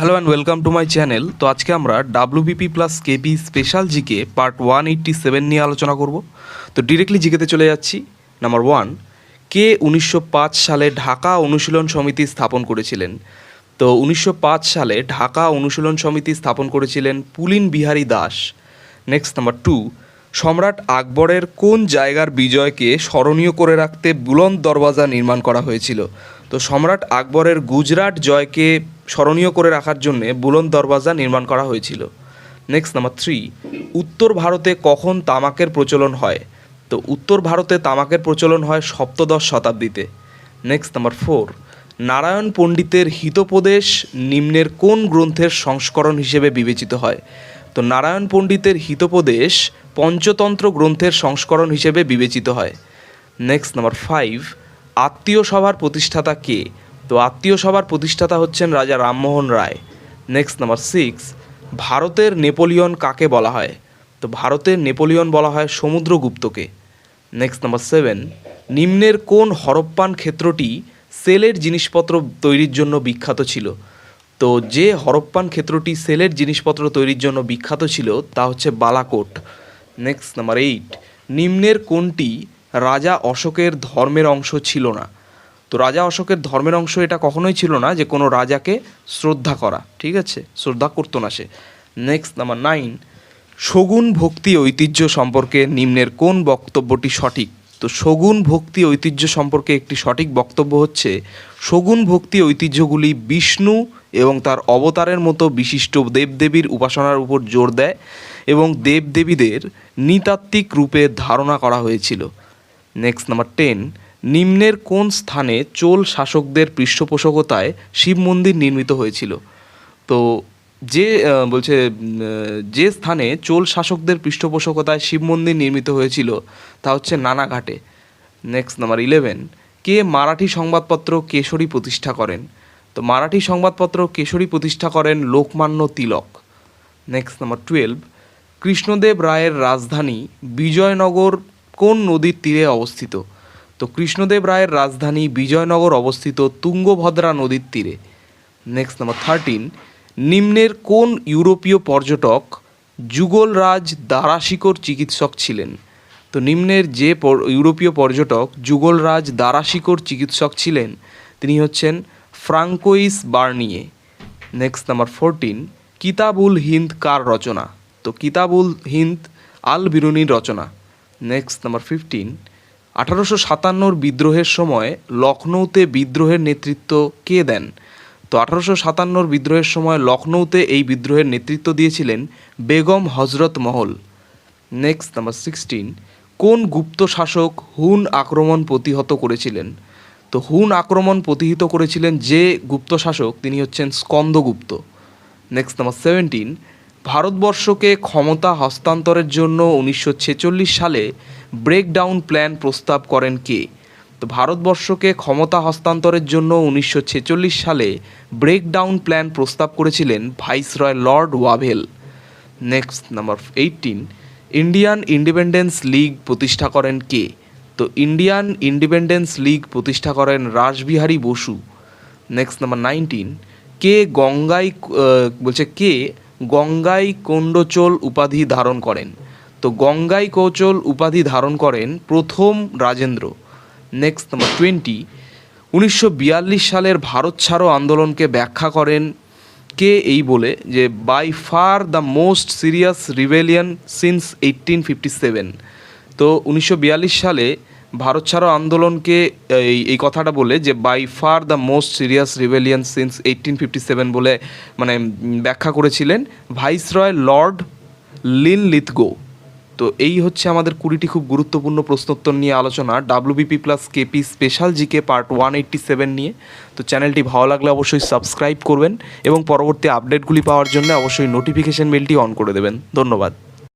Hello and welcome to my channel তো আজকে আমরা WBP plus KB special GK part one eighty seven নিয়ে আলোচনা করব। তো ডিরেক্টলি জিকেতে চলে যাচ্ছি। নাম্বার ওয়ান কে উনিশশো পাঁচ সালে ঢাকা অনুশীলন সমিতি স্থাপন করেছিলেন। তো উনিশশো পাঁচ সালে ঢাকা অনুশীলন সমিতি স্থাপন করেছিলেন Pulin Bihari Das. Next number two সম্রাট আকবরের কোন জায়গার বিজয়কে স্মরণীয় করে রাখতে বুলন্দ দরওয়াজা নির্মাণ করা হয়েছিল? তো সম্রাট আকবরের গুজরাট জয়কে স্মরণীয় করে রাখার জন্য বুলন্দ দরওয়াজা নির্মাণ করা হয়েছিল। নেক্সট নাম্বার থ্রি উত্তর ভারতে কখন তামাকের প্রচলন হয়? তো উত্তর ভারতে তামাকের প্রচলন হয় সপ্তদশ শতাব্দীতে। নেক্সট নাম্বার ফোর নারায়ণ পণ্ডিতের হিতোপদেশ নিম্নের কোন গ্রন্থের সংস্করণ হিসেবে বিবেচিত হয়? তো নারায়ণ পণ্ডিতের হিতোপদেশ পঞ্চতন্ত্র গ্রন্থের সংস্করণ হিসেবে বিবেচিত হয়। নেক্সট নাম্বার ফাইভ আত্মীয় সভার প্রতিষ্ঠাতা কে? তো আত্মীয় সভার প্রতিষ্ঠাতা হচ্ছেন Raja Rammohan Roy. Next number six ভারতের নেপোলিয়ন কাকে বলা হয়? তো ভারতের নেপোলিয়ন বলা হয় সমুদ্রগুপ্তকে। নেক্সট নাম্বার সেভেন নিম্নের কোন হরপ্পান ক্ষেত্রটি সেলের জিনিসপত্র তৈরির জন্য বিখ্যাত ছিল? তো যে হরপ্পান ক্ষেত্রটি সেলের জিনিসপত্র তৈরির জন্য বিখ্যাত ছিল, তা হচ্ছে বালাকোট। নেক্সট নাম্বার এইট নিম্নের কোনটি রাজা অশোকের ধর্মের অংশ ছিল না? তো রাজা অশোকের ধর্মের অংশ এটা কখনোই ছিল না যে কোনো রাজাকে শ্রদ্ধা করা, ঠিক আছে? শ্রদ্ধা করতো না সে। নেক্সট নাম্বার নাইন শগুন ভক্তি ঐতিহ্য সম্পর্কে নিম্নের কোন বক্তব্যটি সঠিক? তো শগুন ভক্তি ঐতিহ্য সম্পর্কে একটি সঠিক বক্তব্য হচ্ছে, শগুন ভক্তি ঐতিহ্যগুলি বিষ্ণু এবং তার অবতারের মতো বিশিষ্ট দেবদেবীর উপাসনার উপর জোর দেয় এবং দেবদেবীদের নৃতাত্ত্বিক রূপে ধারণা করা হয়েছিল। নেক্সট নাম্বার টেন নিম্নের কোন স্থানে চোল শাসকদের পৃষ্ঠপোষকতায় শিব মন্দির নির্মিত হয়েছিল? তো যে বলছে যে স্থানে চোল শাসকদের পৃষ্ঠপোষকতায় শিব মন্দির নির্মিত হয়েছিল, তা হচ্ছে নানাঘাটে। নেক্সট নাম্বার ইলেভেন কে মারাঠি সংবাদপত্র কেশরী প্রতিষ্ঠা করেন? তো মারাঠি সংবাদপত্র কেশরী প্রতিষ্ঠা করেন Lokmanya Tilak. Next number twelve Krishnadeva রায়ের রাজধানী বিজয়নগর কোন নদীর তীরে অবস্থিত? তো কৃষ্ণদেব রায়ের রাজধানী বিজয়নগর অবস্থিত তুঙ্গভদ্রা নদীর তীরে। নেক্সট নাম্বার থার্টিন নিম্নের কোন ইউরোপীয় পর্যটক যুগলরাজ দারাশিকর চিকিৎসক ছিলেন? তো নিম্নের যে ইউরোপীয় পর্যটক যুগলরাজ দারাশিকর চিকিৎসক ছিলেন, তিনি হচ্ছেন Francois Bernier. Next number fourteen Kitabul Hind কার রচনা? তো কিতাবুল হিন্দ আল বিরুনির রচনা। নেক্সট নাম্বার ফিফটিন আঠারোশো সাতান্নর বিদ্রোহের সময় লখনৌতে বিদ্রোহের নেতৃত্ব কে দেন? তো আঠারোশো সাতান্নর বিদ্রোহের সময় লখনৌতে এই বিদ্রোহের নেতৃত্ব দিয়েছিলেন বেগম হজরত মহল। নেক্সট নাম্বার সিক্সটিন কোন গুপ্ত শাসক হুন আক্রমণ প্রতিহত করেছিলেন? তো হুন আক্রমণ প্রতিহিত করেছিলেন যে গুপ্ত শাসক, তিনি হচ্ছেন স্কন্দগুপ্ত। নেক্সট নাম্বার সেভেন্টিন ভারতবর্ষকে ক্ষমতা হস্তান্তরের জন্য উনিশশো ছেচল্লিশ সালে ব্রেকডাউন প্ল্যান প্রস্তাব করেন কে? তো ভারতবর্ষকে ক্ষমতা হস্তান্তরের জন্য উনিশশো ছেচল্লিশ সালে ব্রেকডাউন প্ল্যান প্রস্তাব করেছিলেন Viceroy Lord Wavell. Next, number eighteen, Indian Independence League প্রতিষ্ঠা করেন কে? তো ইন্ডিয়ান ইন্ডিপেন্ডেন্স লিগ প্রতিষ্ঠা করেন Rashbehari Bose. Next, number nineteen, কে গঙ্গাই বলছে কে গঙ্গাই কোণ্ডচোল উপাধি ধারণ করেন? তো গঙ্গাই কৌচল উপাধি ধারণ করেন প্রথম রাজেন্দ্র। নেক্সট নাম্বার টোয়েন্টি উনিশশো বিয়াল্লিশ সালের ভারত ছাড়ো আন্দোলনকে ব্যাখ্যা করেন কে এই বলে যে by far the most serious rebellion since eighteen fifty seven তো উনিশশো বিয়াল্লিশ সালে ভারত ছাড়ো আন্দোলনকে এই এই কথাটা বলে যে by far the most serious rebellion since eighteen fifty seven বলে মানে ব্যাখ্যা করেছিলেন ভাইসরয় লর্ড লিন লিথগো তো এই হচ্ছে আমাদের কুড়িটি খুব গুরুত্বপূর্ণ প্রশ্নোত্তর নিয়ে আলোচনা। WBP plus KP special GK part one eighty seven নিয়ে। তো চ্যানেলটি ভালো লাগলে অবশ্যই সাবস্ক্রাইব করবেন এবং পরবর্তী আপডেটগুলি পাওয়ার জন্য অবশ্যই নোটিফিকেশন বেলটি অন করে দেবেন। ধন্যবাদ।